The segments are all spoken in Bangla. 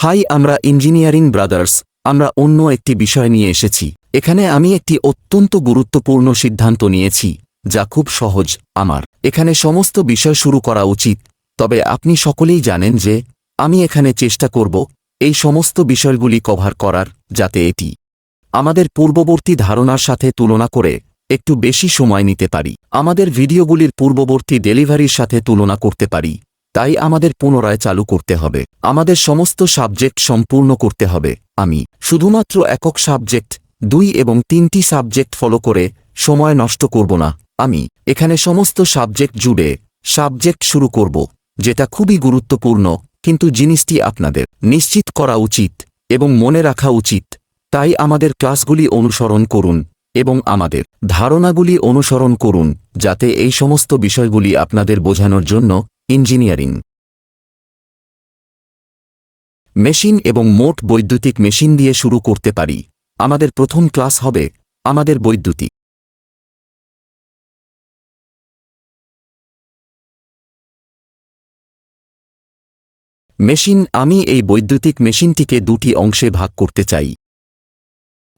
হাই, আমরা ইঞ্জিনিয়ারিং ব্রাদার্স। আমরা অন্য একটি বিষয় নিয়ে এসেছি। এখানে আমি একটি অত্যন্ত গুরুত্বপূর্ণ সিদ্ধান্ত নিয়েছি, যা খুব সহজ, আমার। এখানে সমস্ত বিষয় শুরু করা উচিত, তবে আপনি সকলেই জানেন যে আমি এখানে চেষ্টা করব এই সমস্ত বিষয়গুলি কভার করার, যাতে এটি আমাদের পূর্ববর্তী ধারণার সাথে তুলনা করে একটু বেশি সময় নিতে পারি। আমাদের ভিডিওগুলির পূর্ববর্তী ডেলিভারির সাথে তুলনা করতে পারি। তাই আমাদের পুনরায় চালু করতে হবে। আমাদের সমস্ত সাবজেক্ট সম্পূর্ণ করতে হবে। আমি শুধুমাত্র একক সাবজেক্ট, দুই এবং তিনটি সাবজেক্ট ফলো করে সময় নষ্ট করব না। আমি এখানে সমস্ত সাবজেক্ট জুড়ে সাবজেক্ট শুরু করব, যেটা খুবই গুরুত্বপূর্ণ, কিন্তু জিনিসটি আপনাদের নিশ্চিত করা উচিত এবং মনে রাখা উচিত। তাই আমাদের ক্লাসগুলি অনুসরণ করুন এবং আমাদের ধারণাগুলি অনুসরণ করুন, যাতে এই সমস্ত বিষয়গুলি আপনাদের বোঝানোর জন্য ইঞ্জিনিয়ারিং। মেশিন এবং মোট বৈদ্যুতিক মেশিন দিয়ে শুরু করতে পারি। আমাদের প্রথম ক্লাস হবে আমাদের বৈদ্যুতিক। মেশিন, আমি এই বৈদ্যুতিক মেশিনটিকে দুটি অংশে ভাগ করতে চাই।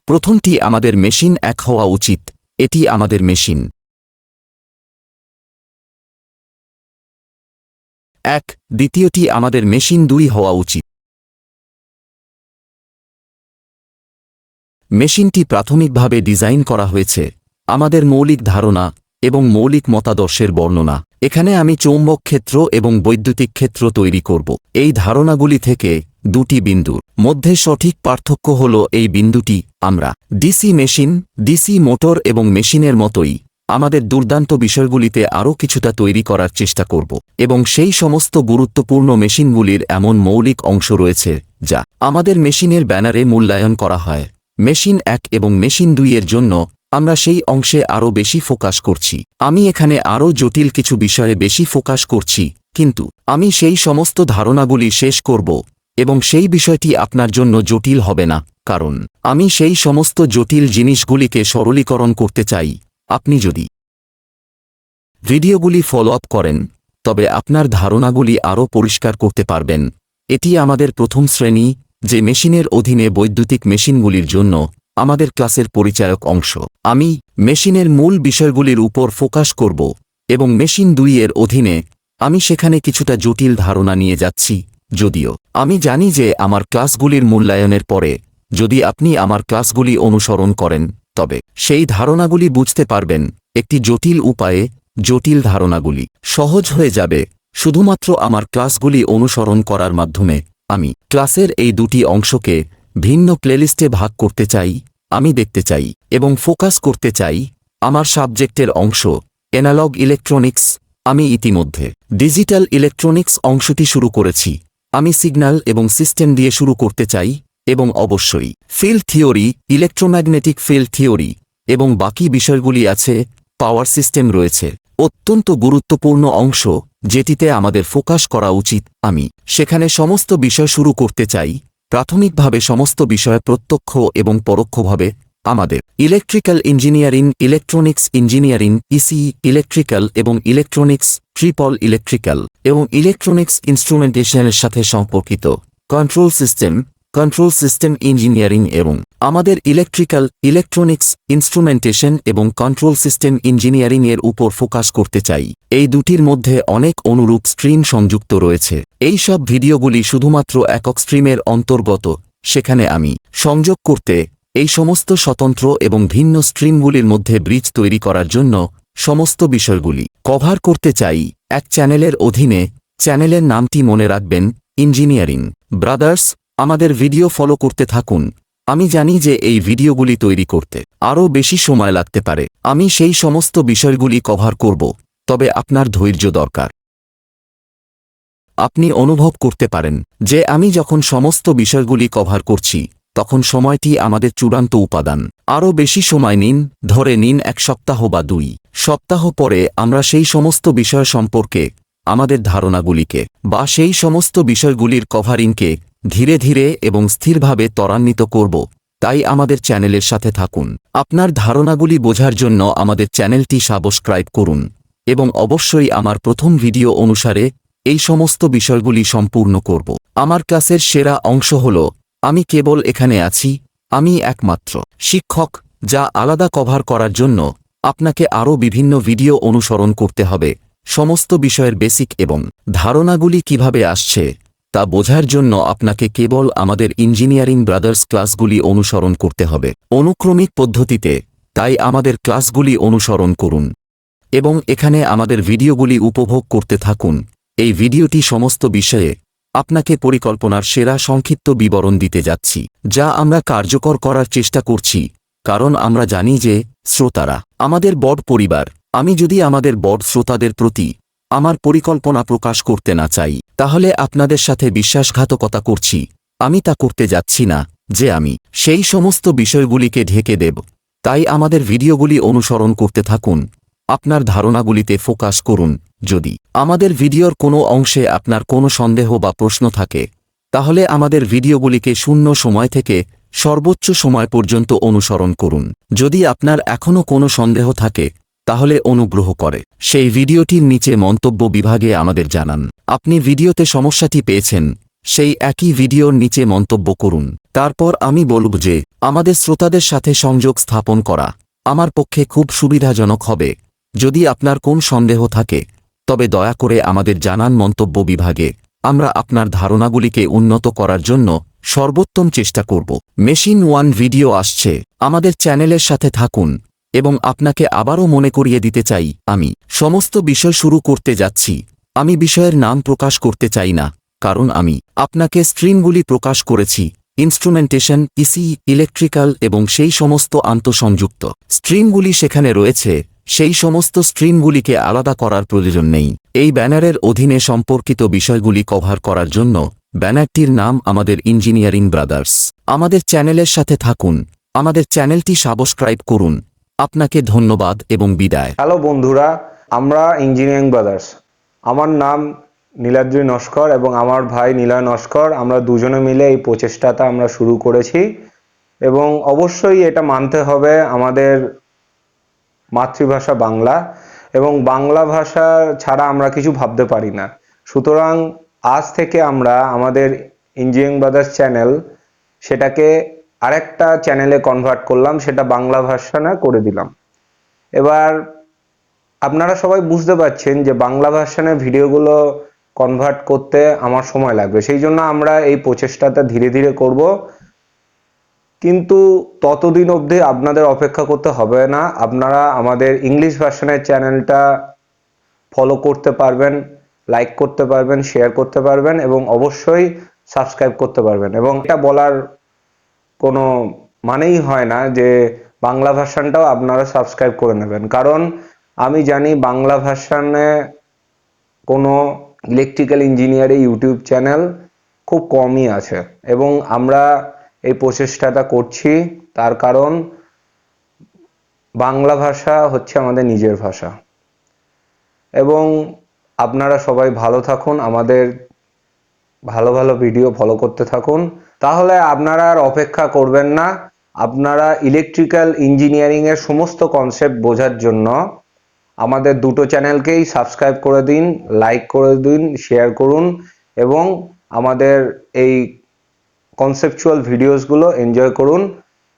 প্রথমটি আমাদের মেশিন এক হওয়া উচিত, এটি আমাদের মেশিন। এক, দ্বিতীয়টি আমাদের মেশিন দুই হওয়া উচিত। মেশিনটি প্রাথমিকভাবে ডিজাইন করা হয়েছে। আমাদের মৌলিক ধারণা এবং মৌলিক মতাদর্শের বর্ণনা। এখানে আমি চৌম্বক ক্ষেত্র এবং বৈদ্যুতিক ক্ষেত্র তৈরি করব। এই ধারণাগুলি থেকে দুটি বিন্দুর মধ্যে সঠিক পার্থক্য হল এই বিন্দুটি আমরা, ডিসি মেশিন, ডিসি মোটর এবং মেশিনের মতোই। আমাদের দুর্দান্ত বিষয়গুলিতে আরও কিছুটা তৈরি করার চেষ্টা করব এবং সেই সমস্ত গুরুত্বপূর্ণ মেশিনগুলির এমন মৌলিক অংশ রয়েছে, যা আমাদের মেশিনের ব্যানারে মূল্যায়ন করা হয়। মেশিন এক এবং মেশিন দুইয়ের জন্য আমরা সেই অংশে আরও বেশি ফোকাস করছি। আমি এখানে আরও জটিল কিছু বিষয়ে বেশি ফোকাস করছি, কিন্তু আমি সেই সমস্ত ধারণাগুলি শেষ করব এবং সেই বিষয়টি আপনার জন্য জটিল হবে না, কারণ আমি সেই সমস্ত জটিল জিনিসগুলিকে সরলীকরণ করতে চাই। আপনি যদি ভিডিওগুলি ফলো আপ করেন, তবে আপনার ধারণাগুলি আরও পরিষ্কার করতে পারবেন। এটি আমাদের প্রথম শ্রেণি, যে মেশিনের অধীনে বৈদ্যুতিক মেশিনগুলির জন্য আমাদের ক্লাসের পরিচায়ক অংশ। আমি মেশিনের মূল বিষয়গুলির উপর ফোকাস করব এবং মেশিন দুই এর অধীনে আমি সেখানে কিছুটা জটিল ধারণা নিয়ে যাচ্ছি, যদিও আমি জানি যে আমার ক্লাসগুলির মূল্যায়নের পরে যদি আপনি আমার ক্লাসগুলি অনুসরণ করেন তবে সেই ধারণাগুলি বুঝতে পারবেন, একটি জটিল উপায়ে জটিল ধারণাগুলি সহজ হয়ে যাবে, শুধুমাত্র আমার ক্লাসগুলি অনুসরণ করার মাধ্যমে। আমি ক্লাসের এই দুটি অংশকে ভিন্ন প্লেলিস্টে ভাগ করতে চাই, আমি দেখতে চাই এবং ফোকাস করতে চাই, আমার সাবজেক্টের অংশ এনালগ ইলেকট্রনিক্স, আমি ইতিমধ্যে ডিজিটাল ইলেকট্রনিক্স অংশটি শুরু করেছি, আমি সিগন্যাল এবং সিস্টেম দিয়ে শুরু করতে চাই এবং অবশ্যই field theory electromagnetic field theory এবং বাকি বিষয়গুলি আছে পাওয়ার সিস্টেম রয়েছে। অত্যন্ত গুরুত্বপূর্ণ অংশ, যেটিতে আমাদের ফোকাস করা উচিত, আমি। সেখানে সমস্ত বিষয় শুরু করতে চাই, প্রাথমিকভাবে সমস্ত বিষয় প্রত্যক্ষ এবং পরোক্ষভাবে, আমাদের। Electrical engineering electronics engineering EC electrical এবং ইলেকট্রনিক্স ট্রিপল ইলেকট্রিক্যাল এবং ইলেকট্রনিক্স ইনস্ট্রুমেন্টেশনের সাথে সম্পর্কিত। Control system control system engineering এবং আমাদের ইলেকট্রিক্যাল ইলেকট্রনিক্স ইনস্ট্রুমেন্টেশন এবং কন্ট্রোল সিস্টেম ইঞ্জিনিয়ারিং এর উপর ফোকাস করতে চাই। এই দুটির মধ্যে অনেক অনুরূপ স্ট্রিম সংযুক্ত রয়েছে। এই সব ভিডিওগুলি শুধুমাত্র একক স্ট্রিমের অন্তর্গত, সেখানে আমি সংযোগ করতে, এই সমস্ত স্বতন্ত্র এবং ভিন্ন স্ট্রিমগুলির মধ্যে ব্রিজ তৈরি করার জন্য সমস্ত বিষয়গুলি কভার করতে চাই। এক চ্যানেলের অধীনে চ্যানেলের নামটি মনে রাখবেন ইঞ্জিনিয়ারিং ব্রাদার্স আমাদের ভিডিও ফলো করতে থাকুন। আমি জানি যে এই ভিডিওগুলি তৈরি করতে আরও বেশি সময় লাগতে পারে। আমি সেই সমস্ত বিষয়গুলি কভার করব, তবে আপনার ধৈর্য দরকার। আপনি অনুভব করতে পারেন যে আমি যখন সমস্ত বিষয়গুলি কভার করছি, তখন সময়টি আমাদের চূড়ান্ত উপাদান। আরও বেশি সময় নিন, ধরে নিন এক সপ্তাহ বা দুই সপ্তাহ পরে আমরা সেই সমস্ত বিষয় সম্পর্কে, আমাদের ধারণাগুলিকে, বা সেই সমস্ত বিষয়গুলির কভারিংকে ধীরে ধীরে এবং স্থিরভাবে ত্বরান্বিত করব। তাই আমাদের চ্যানেলের সাথে থাকুন। আপনার ধারণাগুলি বোঝার জন্য আমাদের চ্যানেলটি সাবস্ক্রাইব করুন এবং অবশ্যই আমার প্রথম ভিডিও অনুসারে এই সমস্ত বিষয়গুলি সম্পূর্ণ করব। আমার ক্লাসের সেরা অংশ হল, আমি কেবল এখানে আছি, আমি একমাত্র শিক্ষক যা আলাদা কভার করার জন্য আপনাকে আরও বিভিন্ন ভিডিও অনুসরণ করতে হবে। সমস্ত বিষয়ের বেসিক এবং ধারণাগুলি কীভাবে আসছে তা বোঝার জন্য আপনাকে কেবল আমাদের ইঞ্জিনিয়ারিং ব্রাদার্স ক্লাসগুলি অনুসরণ করতে হবে। অনুক্রমিক পদ্ধতিতে, তাই আমাদের ক্লাসগুলি অনুসরণ করুন। এবং এখানে আমাদের ভিডিওগুলি উপভোগ করতে থাকুন। এই ভিডিওটি সমস্ত বিষয়ে আপনাকে পরিকল্পনার সেরা সংক্ষিপ্ত বিবরণ দিতে যাচ্ছি, যা আমরা কার্যকর করার চেষ্টা করছি, কারণ আমরা জানি যে শ্রোতারা, আমাদের বড় পরিবার, আমি যদি আমাদের বড় শ্রোতাদের প্রতি আমার পরিকল্পনা প্রকাশ করতে না চাই, তাহলে আপনাদের সাথে বিশ্বাসঘাতকতা করছি। আমি তা করতে যাচ্ছি না, যে আমি সেই সমস্ত বিষয়গুলিকে ঢেকে দেব। তাই আমাদের ভিডিওগুলি অনুসরণ করতে থাকুন। আপনার ধারণাগুলিতে ফোকাস করুন। যদি আমাদের ভিডিওর কোনো অংশে আপনার কোনো সন্দেহ বা প্রশ্ন থাকে, তাহলে আমাদের ভিডিওগুলিকে শূন্য সময় থেকে সর্বোচ্চ সময় পর্যন্ত অনুসরণ করুন। যদি আপনার এখনও কোনো সন্দেহ থাকে তাহলে অনুগ্রহ করে। সেই ভিডিওটির নিচে মন্তব্য বিভাগে আমাদের জানান। আপনি ভিডিওতে সমস্যাটি পেয়েছেন, সেই একই ভিডিওর নিচে মন্তব্য করুন। তারপর আমি বলব যে, আমাদের শ্রোতাদের সাথে সংযোগ স্থাপন করা আমার পক্ষে খুব সুবিধাজনক হবে। যদি আপনার কোন সন্দেহ থাকে, তবে দয়া করে আমাদের জানান মন্তব্য বিভাগে। আমরা আপনার ধারণাগুলিকে উন্নত করার জন্য সর্বোত্তম চেষ্টা করব। মেশিন ওয়ান ভিডিও আসছে। আমাদের চ্যানেলের সাথে থাকুন। এবং আপনাকে আবারও মনে করিয়ে দিতে চাই, আমি সমস্ত বিষয় শুরু করতে যাচ্ছি। আমি বিষয়ের নাম প্রকাশ করতে চাই না, কারণ আমি আপনাকে স্ট্রিমগুলি প্রকাশ করেছি, ইনস্ট্রুমেন্টেশন, ইসি, ইলেকট্রিক্যাল এবং সেই সমস্ত আন্তঃসংযুক্ত স্ট্রিমগুলি সেখানে রয়েছে, সেই সমস্ত স্ট্রিমগুলিকে আলাদা করার প্রয়োজন নেই। এই ব্যানারের অধীনে সম্পর্কিত বিষয়গুলি কভার করার জন্য ব্যানারটির নাম আমাদের ইঞ্জিনিয়ারিং ব্রাদার্স। আমাদের চ্যানেলের সাথে থাকুন। আমাদের চ্যানেলটি সাবস্ক্রাইব করুন। আপনাকে ধন্যবাদ এবং বিদায়। হ্যালো বন্ধুরা, আমরা ইঞ্জিনিয়ারিং ব্রাদার্স। আমার নাম নীলাদ্রি নস্কর এবং আমার ভাই নীলয় নস্কর। আমরা দুজনে মিলে এই প্রচেষ্টাটা আমরা শুরু করেছি এবং অবশ্যই এটা মানতে হবে আমাদের মাতৃভাষা বাংলা এবং বাংলা ভাষা ছাড়া আমরা কিছু ভাবতে পারি না। সুতরাং আজ থেকে আমরা আমাদের ইঞ্জিনিয়ারিং ব্রাদার্স চ্যানেল সেটাকে আরেকটা চ্যানেলে কনভার্ট করলাম, সেটা বাংলা ভাষা করে দিলাম। এবার আপনারা সবাই বুঝতে পারছেন যে বাংলা ভার্সানের ভিডিওগুলো কনভার্ট করতে আমার সময় লাগবে। সেই জন্য আমরা এই প্রচেষ্টাটা ধীরে ধীরে করব। কিন্তু ততদিন অবধি আপনাদের অপেক্ষা করতে হবে না। আপনারা আমাদের ইংলিশ ভার্সনের চ্যানেলটা ফলো করতে পারবেন লাইক করতে পারবেন শেয়ার করতে পারবেন এবং অবশ্যই সাবস্ক্রাইব করতে পারবেন। এবং এটা বলার কোনো মানেই হয় না যে বাংলা ভার্সানটাও আপনারা সাবস্ক্রাইব করে নেবেন। কারণ আমি জানি বাংলা ভার্সানে কোনো ইলেকট্রিক্যাল ইঞ্জিনিয়ারিং ইউটিউব চ্যানেল খুব কমই আছে। এবং আমরা এই প্রচেষ্টাটা করছি, তার কারণ বাংলা ভাষা হচ্ছে আমাদের নিজের ভাষা। এবং আপনারা সবাই ভালো থাকুন, আমাদের ভালো ভালো ভিডিও ফলো করতে থাকুন। তাহলে আপনারা আর অপেক্ষা করবেন না। আপনারা ইলেকট্রিক্যাল ইঞ্জিনিয়ারিং এর সমস্ত কনসেপ্ট বোঝার জন্য আমাদের দুটো চ্যানেলকেই সাবস্ক্রাইব করে দিন লাইক করে দিন শেয়ার করুন এবং আমাদের এই কনসেপচুয়াল ভিডিওসগুলো এনজয় করুন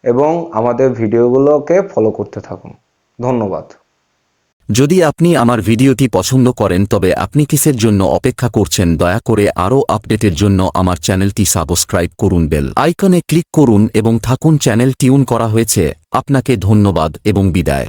এবং আমাদের ভিডিওগুলোকে ফলো করতে থাকুন। ধন্যবাদ। যদি আপনি আমার ভিডিওটি পছন্দ করেন তবে আপনি কিসের জন্য অপেক্ষা করছেন দয়া করে আরও আপডেটের জন্য আমার চ্যানেলটি সাবস্ক্রাইব করুন বেল আইকনে ক্লিক করুন এবং থাকুন চ্যানেল টিউন করা হয়েছে। আপনাকে ধন্যবাদ এবং বিদায়।